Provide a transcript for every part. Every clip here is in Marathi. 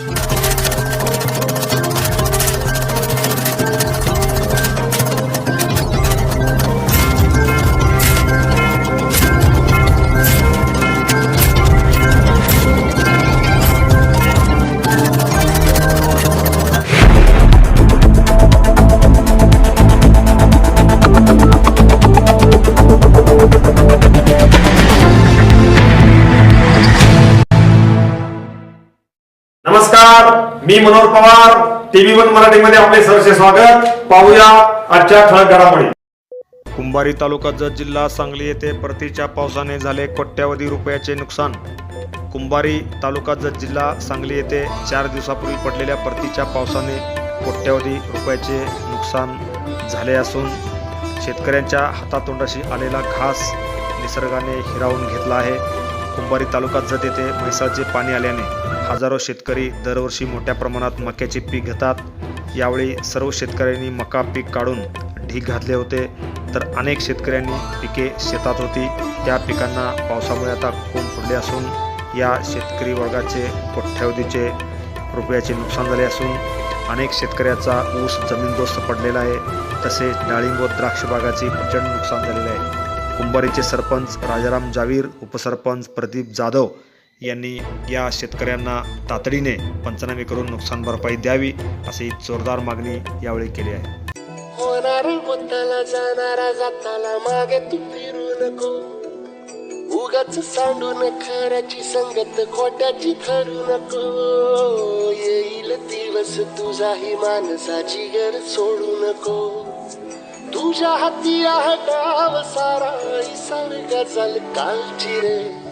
नमस्कार मी मनोहर पवार टीव्ही वन मराठीमध्ये आपले सरसे स्वागत. पाहूया आजच्या ठळक घडामोडी. कुंभारी तालुका जत जिल्हा सांगली येथे परतीच्या पावसाने झाले कोट्यावधी रुपयाचे नुकसान. कुंभारी तालुका जत जिल्हा सांगली येथे चार दिवसापूर्वी पडलेल्या परतीच्या पावसाने कोट्यावधी रुपयाचे नुकसान झाले असून शेतकऱ्यांच्या हातातोंडाशी आलेला घास निसर्गाने हिरावून घेतला आहे. कुंभारी तालुका जत येथे म्हैसाचे पाणी आल्याने हजारो शेतकरी दरवर्षी मोठ्या प्रमाणात मक्याचे पीक घेतात. यावेळी सर्व शेतकऱ्यांनी मका पीक काढून ढीक घातले होते. तर अनेक शेतकऱ्यांनी पिके शेतात होती. त्या पिकांना पावसामुळे आता कोंब फुटले असून या शेतकरी वर्गाचे कोठ्यावधीचे रुपयाचे नुकसान झाले असून अनेक शेतकऱ्याचा ऊस जमीनदोस्त पडलेला आहे. तसेच डाळिंब व द्राक्ष बागाचे प्रचंड नुकसान झालेले आहे. कुंभारीचे सरपंच राजाराम जावीर उपसरपंच प्रदीप जाधव यांनी या शेतकऱ्यांना तातडीने पंचनामे करून नुकसान भरपाई द्यावी अशी जोरदार मागणी यावेळी केली आहे. होणार होताला जाणारा जाताला मागे तू नको. उगाच सांडून खऱ्याची संगत खोट्याची ठरू नको. येईल दिवस तुझाही माणसाची घर सोडू नको. तुझ्या हाती आहे गाव सारा सारखा चाल कालची रे.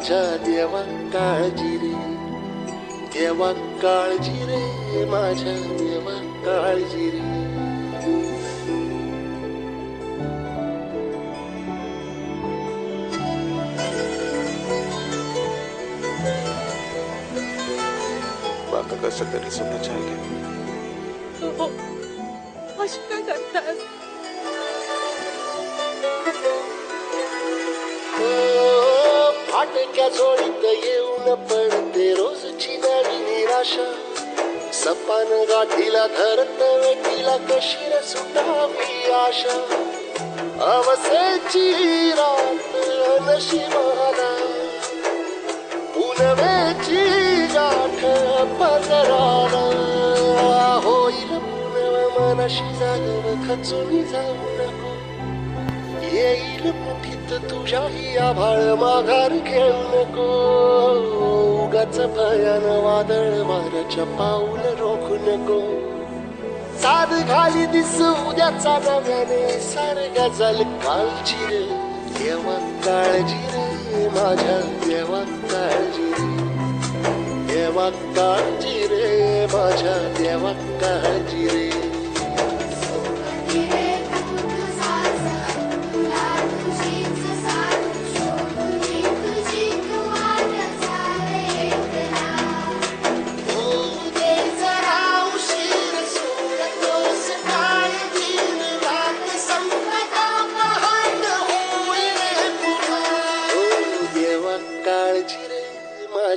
माझ्या देवा काळजी रे. देवा काळजी रे माझ्या देवा काळजी रे. कसं तरी आई हो अशी का करतात फाटक्या जोडीत येऊन पडते रोजची नवी निराशा. सपान गाठीला धरत वेटीला कशी सुटावी आशा. अवसेची रात नशिबाला. पुनवेची गाठ पदराला. होईल पुनव मनशी जागव खचून जाऊ. येईल मुठीत तुझ्याही आभाळ माघार घेऊ नको उगाच भयान वादळ मारच पाऊल रोखू नको साध घाली दिस उद्याचा नव्याने सार गजल काळजी रे देवा काळजी रे माझ्या देवा काळजी रे. देवा काळजी रे माझ्या देवा काळजी रे.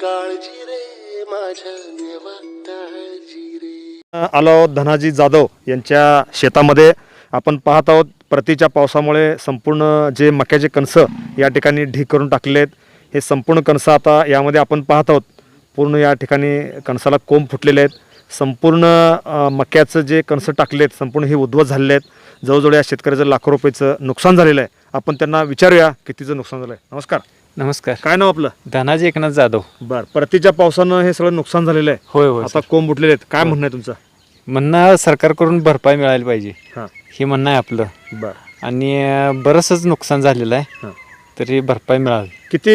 काळजी रे माझ्या देवा काळजी रे. आलो धनाजी जाधव यांच्या शेतामध्ये आपण पाहत आहोत प्रतीच्या पावसामुळे संपूर्ण जे मक्याचे कणसं या ठिकाणी ढीक करून टाकलेले आहेत हे संपूर्ण कणसं आता यामध्ये आपण पाहत आहोत. पूर्ण या ठिकाणी कणसाला कोंब फुटलेले आहेत. संपूर्ण मक्याचं जे कणसं टाकले आहेत संपूर्ण हे उद्ध्वस्त झालेले आहेत. जवळजवळ या शेतकऱ्याचं लाखो रुपयाचं नुकसान झालेलं आहे. आपण त्यांना विचारूया कितीचं नुकसान झालं आहे नमस्कार. नमस्कार. काय नाव आपलं? धनाजी एकनाथ जाधव. बरं परतीच्या पावसानं हे सगळं नुकसान झालेलं आहे. होय होय आता कोंब उठलेले आहेत. काय म्हणणं आहे तुमचं? म्हणणं सरकारकडून भरपाई मिळाली पाहिजे. हां. हे म्हणणं आहे आपलं. बरं. आणि अं, बरंचसं नुकसान झालेलं आहे. हां. तरी भरपाई मिळावी किती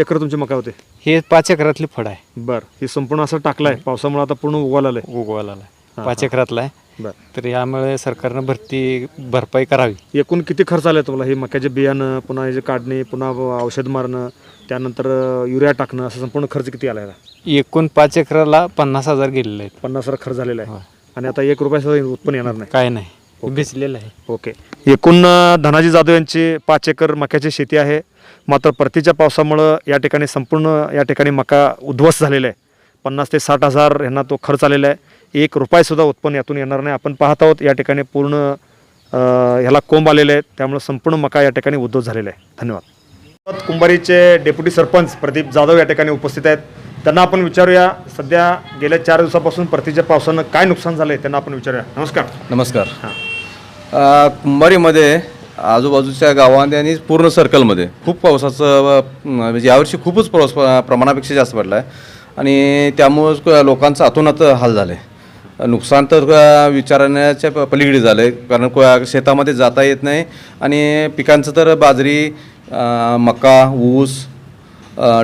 एकर तुमचे मका होते? हे पाच एकरातली फळ आहे. बरं हे संपूर्ण असं टाकलंय. पावसामुळे आता पूर्ण उगवायला आलंय उगवायला आहे पाच एकरातला आहे. तर यामुळे सरकारनं भरती भरपाई करावी. एकूण किती खर्च आलाय तुम्हाला? हे मक्याचे बियाणं पुन्हा हे जे काढणे पुन्हा औषध मारणं त्यानंतर युरिया टाकणं असं संपूर्ण खर्च किती आलाय आता? एकूण पाच एकराला पन्नास हजार गेलेले आहेत. पन्नास हजार खर्च झालेला आहे. आणि आता एक रुपयाचं उत्पन्न येणार नाही. काय नाही. भिजलेलं आहे. ओके. एकूण धनाजी जाधव यांची पाच एकर मक्याची शेती आहे. मात्र परतीच्या पावसामुळं या ठिकाणी संपूर्ण या ठिकाणी मका उद्ध्वस्त झालेला आहे. पन्नास ते साठ हजार यांना तो खर्च आलेला आहे. एक रुपयासुद्धा उत्पन्न यातून येणार नाही. आपण पाहत आहोत या ठिकाणी पूर्ण ह्याला कोंब आलेले आहेत. त्यामुळे संपूर्ण मका या ठिकाणी उद्ध्वस्त झालेला आहे धन्यवाद. कुंभारीचे डेप्युटी सरपंच प्रदीप जाधव या ठिकाणी उपस्थित आहेत. त्यांना आपण विचारूया सध्या गेल्या चार दिवसापासून परतीच्या पावसानं काय नुकसान झालं आहे त्यांना आपण विचारूया. नमस्कार. नमस्कार. अ, कुंभारीमध्ये आजूबाजूच्या गावांमध्ये आणि पूर्ण सर्कलमध्ये खूप पावसाचं म्हणजे यावर्षी खूपच पाऊस प- प्रमाणापेक्षा जास्त पडला आहे आणि त्यामुळं लोकांचं अतोनात हाल झाले नुकसान तर विचारण्याच्या प- पलीकडे झालं आहे कारण को- शेतामध्ये जाता येत नाही. आणि पिकांचं तर बाजरी मका ऊस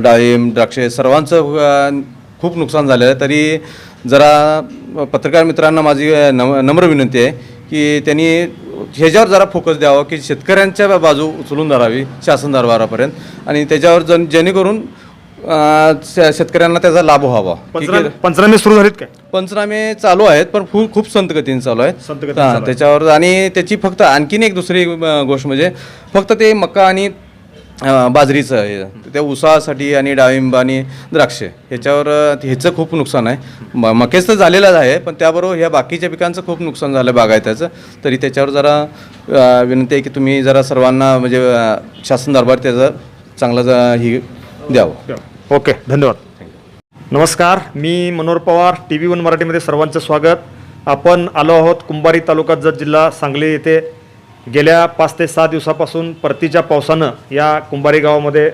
डाळिंब द्राक्षे सर्वांचं खूप नुकसान झालेलं आहे. तरी जरा पत्रकार मित्रांना माझी नम नम्र विनंती आहे की त्यांनी ह्याच्यावर जरा फोकस द्यावा की शेतकऱ्यांच्या बाजू उचलून धरावी शासन दरबारापर्यंत. आणि त्याच्यावर जन जेणेकरून अ, शेतकऱ्यांना त्याचा लाभ व्हावा. पंचनामे पंचनामे सुरू झालेत काय? पंचनामे चालू आहेत पण खूप खूप संत गतीने चालू आहेत. संत गतीने हां, चालू आहेत. त्याच्यावर आणि त्याची फक्त आणखीन एक दुसरी अ, गोष्ट म्हणजे फक्त ते मका आणि अ, बाजरीचं आहे त्या ऊसासाठी आणि डाळिंब आणि द्राक्ष ह्याच्यावर अ, ह्याचं खूप नुकसान आहे. म मकेच तर झालेलंच आहे पण त्याबरोबर ह्या बाकीच्या पिकांचं खूप नुकसान झालं बागायताचं तरी त्याच्यावर जरा अ, विनंती आहे की तुम्ही जरा सर्वांना म्हणजे अ, शासन दरबार त्याचं चांगलं ज- ही द्यावं. ओके धन्यवाद. नमस्कार मी Manohar Pawar T V one मराठीमध्ये सर्वांचं स्वागत. आपण आलो आहोत कुंभारी तालुका जत जिल्हा सांगली येथे. गेल्या पाच ते सहा दिवसापासून परतीच्या पावसानं या कुंभारी गावामध्ये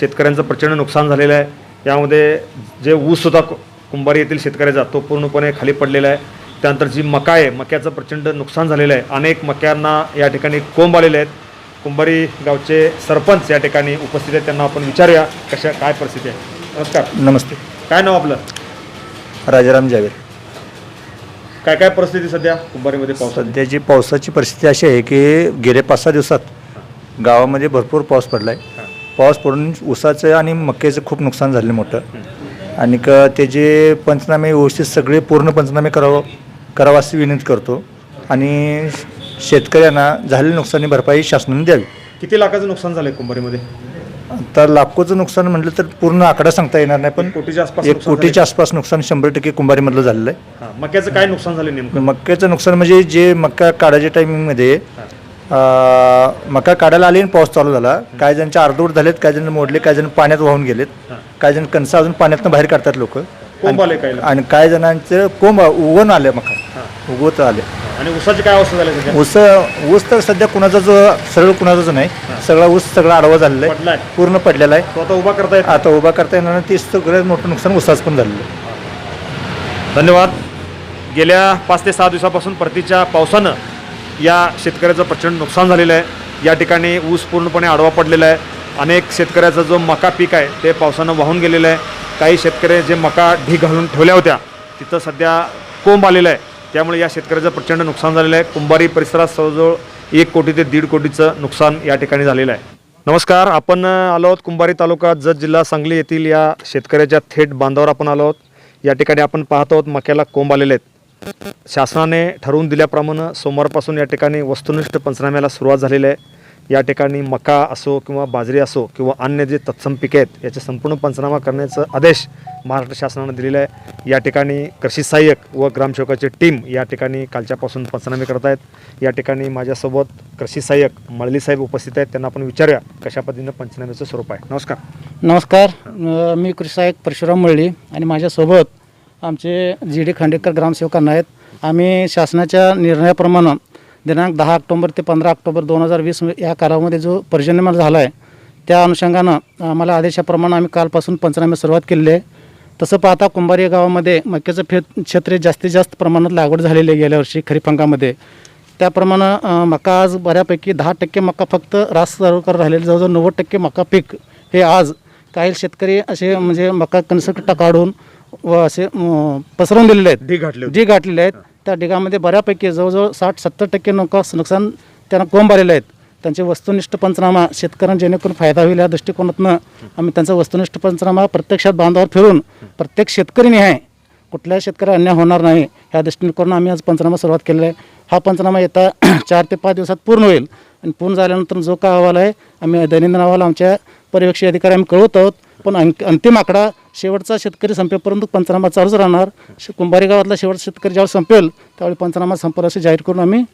शेतकऱ्यांचं प्रचंड नुकसान झालेलं आहे. यामध्ये जे ऊस होता कुंभारी येथील शेतकऱ्याचा तो पूर्णपणे खाली पडलेला आहे. त्यानंतर जी मका आहे मक्याचं प्रचंड नुकसान झालेलं आहे. अनेक मक्यांना या ठिकाणी कोंब आलेले आहेत. कुंभारी गावचे सरपंच या ठिकाणी उपस्थित आहेत. त्यांना आपण विचारूया कशा काय परिस्थिती आहे. नमस्कार. नमस्ते. काय नाव आपलं? राजाराम जावेद. काय काय परिस्थिती सध्या कुंभारीमध्ये पावसाची? सध्याची पावसाची परिस्थिती अशी आहे की गेल्या पाच सहा दिवसात गावामध्ये भरपूर पाऊस पडला आहे पाऊस पडून ऊसाचं आणि मक्याचं खूप नुकसान झालं मोठं. आणि क त्याचे पंचनामे व्यवस्थित सगळे पूर्ण पंचनामे करावं करावं अशी विनंती करतो. आणि शेतकऱ्यांना झालेली नुकसानी भरपाई शासनाने द्यावी. किती लाखाचं नुकसान झालंय कुंभारीमध्ये? तर लाखोचं नुकसान म्हटलं तर पूर्ण आकडा सांगता येणार नाही पण कोटीच्या आसपास एक नुकसान कोटीच्या आसपास नुकसान शंभर टक्के कुंभारीमधलं झालेलं आहे. हां, मक्याचं काय नुकसान झालं नेमकं? मक्याचं नुकसान म्हणजे जे मका काढायच्या टायमिंगमध्ये अं, मका काढायला आली आणि पाऊस चालू झाला. काही जणांचे अर्धवट झालेत काही जण मोडले काही जण पाण्यात वाहून गेलेत. काही जण कणसं अजून पाण्यातनं बाहेर काढतात लोक. कोंब आले काही आणि काही जणांचं कोंब उगवून आले मका. उगवत आले. आणि ऊसाची काय अवस्था झाली सध्या? ऊस ऊस तर सध्या कुणाचा जो सरळ कुणाचाच नाही सगळा ऊस सगळा आडवा झालेला पडलाय. आहे पूर्ण पडलेला आहे. तो आता उभा करता येत आता उभा करता येणार नाही. ते सगळ्यात मोठं नुकसान ऊसाचं पण झालेलं आहे. धन्यवाद. गेल्या पाच ते सहा दिवसापासून परतीच्या पावसानं या शेतकऱ्याचं प्रचंड नुकसान झालेलं आहे. या ठिकाणी ऊस पूर्णपणे आडवा पडलेला आहे. अनेक शेतकऱ्याचा जो मका पीक आहे ते पावसानं वाहून गेलेलं आहे. काही शेतकरी जे मका ढीग घालून ठेवल्या होत्या तिथं सध्या कोंब आलेलं आहे. त्यामुळे या शेतकऱ्याचं प्रचंड नुकसान झालेलं आहे. कुंभारी परिसरात जवळजवळ एक कोटी ते दीड कोटीचं नुकसान या ठिकाणी झालेलं आहे. नमस्कार आपण आलो आहोत कुंभारी तालुका जत जिल्हा सांगली येथील या शेतकऱ्याच्या थेट बांधावर आपण आलो आहोत. या ठिकाणी आपण पाहत आहोत मक्याला कोंब आलेले आहेत. शासनाने ठरवून दिल्याप्रमाणे सोमवारपासून या ठिकाणी वस्तुनिष्ठ पंचनाम्याला सुरुवात झालेली आहे. या ठिकाणी मका असो किंवा बाजरी असो किंवा अन्य जे तत्सम पिके आहेत याचे संपूर्ण पंचनामा करण्याचा आदेश महाराष्ट्र शासनानं दिलेला आहे. या ठिकाणी कृषी सहाय्यक व ग्रामसेवकाची टीम या ठिकाणी कालच्यापासून पंचनामे करत आहेत. या ठिकाणी माझ्यासोबत कृषी सहाय्यक मळली साहेब उपस्थित आहेत. त्यांना आपण विचारूया कशा पद्धतीनं पंचनाम्याचं स्वरूप आहे. नमस्कार. नमस्कार. मी कृषी सहाय्यक परशुराम मळली आणि माझ्यासोबत आमचे जी डी खांडेकर ग्रामसेवकांना आहेत. आम्ही शासनाच्या निर्णयाप्रमाणे दिनांक दहा ऑक्टोबर ते पंधरा ऑक्टोबर दोन हजार वीस या कालावधीमध्ये जो पर्जन्यमान झाला आहे त्या अनुषंगानं आम्हाला आदेशाप्रमाणे आम्ही कालपासून पंचनाम्यास सुरुवात केलेली आहे. तसं पाहता कुंभारी गावामध्ये मक्याचं फेत क्षेत्र जास्तीत जास्त प्रमाणात लागवड झालेली आहे गेल्या वर्षी खरीप हंगामध्ये. त्याप्रमाणे मका आज बऱ्यापैकी दहा टक्के मका फक्त रास कर राहिलेले जवळजवळ नव्वद टक्के मका पीक हे आज काही शेतकरी असे म्हणजे मका कणसकट्टा काढून व असे पसरवून दिलेले आहेत. जी गाठलेले आहेत. त्या ढिगामध्ये बऱ्यापैकी जवळजवळ साठ सत्तर टक्के नुका नुकसान त्यांना कोंब आलेले आहेत? त्यांचे वस्तुनिष्ठ पंचनामा शेतकऱ्यांना जेणेकरून फायदा होईल या दृष्टिकोनातनं आम्ही त्यांचा वस्तुनिष्ठ पंचनामा प्रत्यक्षात बांधावर फिरून प्रत्येक शेतकरी न्याय कुठल्याही शेतकऱ्या अन्याय होणार नाही ह्या दृष्टिकोनानं आम्ही आज पंचनामा सुरुवात केलेला आहे. हा पंचनामा येता चार ते पाच दिवसात पूर्ण होईल. आणि पूर्ण झाल्यानंतर जो काय अहवाल आहे आम्ही दैनंदिन अहवाल आमच्या पर्यवेक्षी अधिकारी आम्ही कळवत आहोत. पण अंक अंतिम आकडा शेवटचा शेतकरी संपेपर्यंत पंचनामा चालूच राहणार. श- कुंभारी गावातला शेवटचा शेतकरी ज्यावेळी संपेल त्यावेळी पंचनामा संपेल असे जाहीर करून आम्ही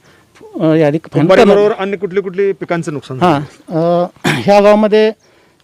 अ, यादी final करणार. अन्य कुठली कुठली पिकांचं नुकसान हां अ, ह्या गावामध्ये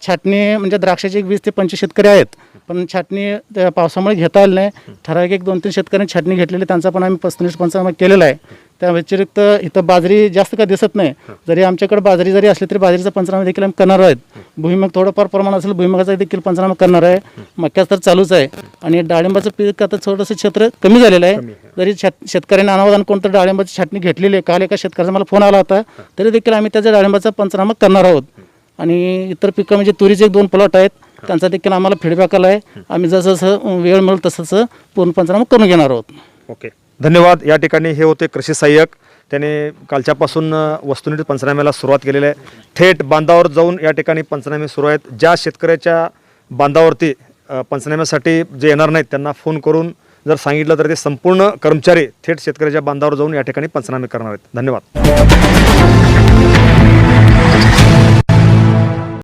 छाटणी म्हणजे द्राक्षाचे एक वीस ते पंचवीस शेतकरी आहेत. पण छाटणी त्या पावसामुळे घेता आली नाही. ठराविक एक दोन तीन शेतकऱ्यांनी छाटणी घेतलेली त्यांचा पण आम्ही पस्तीस पंचावन्न केलेला आहे. त्या व्यतिरिक्त इथं बाजरी जास्त काय दिसत नाही. जरी आमच्याकडे बाजरी जरी असली तरी बाजरीचा पंचनामा देखील आम्ही करणार आहेत. भुईमग थोडंफार प्रमाण असेल भुईमगाचा देखील पंचनामा करणार आहे. मक्याचं तर चालूच आहे. आणि डाळिंबाचं पीक आता थोडंसं क्षेत्र कमी झालेलं आहे. जरी शेत शेतकऱ्यांनी अनावधान कोणतं डाळिंबाची छाटणी घेतलेली आहे काल एका शेतकऱ्याचा मला फोन आला होता. तरी देखील आम्ही त्याच्या डाळिंबाचा पंचनामा करणार आहोत. आणि इतर पिकं म्हणजे तुरीचे एक दोन प्लॉट आहेत. त्यांचा देखील आम्हाला फीडबॅक आला आहे. आम्ही जसं जसं वेळ मिळेल तसं तसं पूर्ण पंचनामा करून घेणार आहोत. ओके. धन्यवाद. या ठिकाणी हे होते कृषी सहाय्यक. त्याने कालच्यापासून अ, वस्तुनिष्ठ पंचनाम्याला सुरुवात केलेली आहे. थेट बांधावर जाऊन या ठिकाणी पंचनामे सुरू आहेत. ज्या शेतकऱ्याच्या बांधावरती पंचनाम्यासाठी जे येणार नाहीत त्यांना फोन करून जर सांगितलं तर ते संपूर्ण कर्मचारी थेट शेतकऱ्याच्या बांधावर जाऊन या ठिकाणी पंचनामे करणार आहेत. धन्यवाद.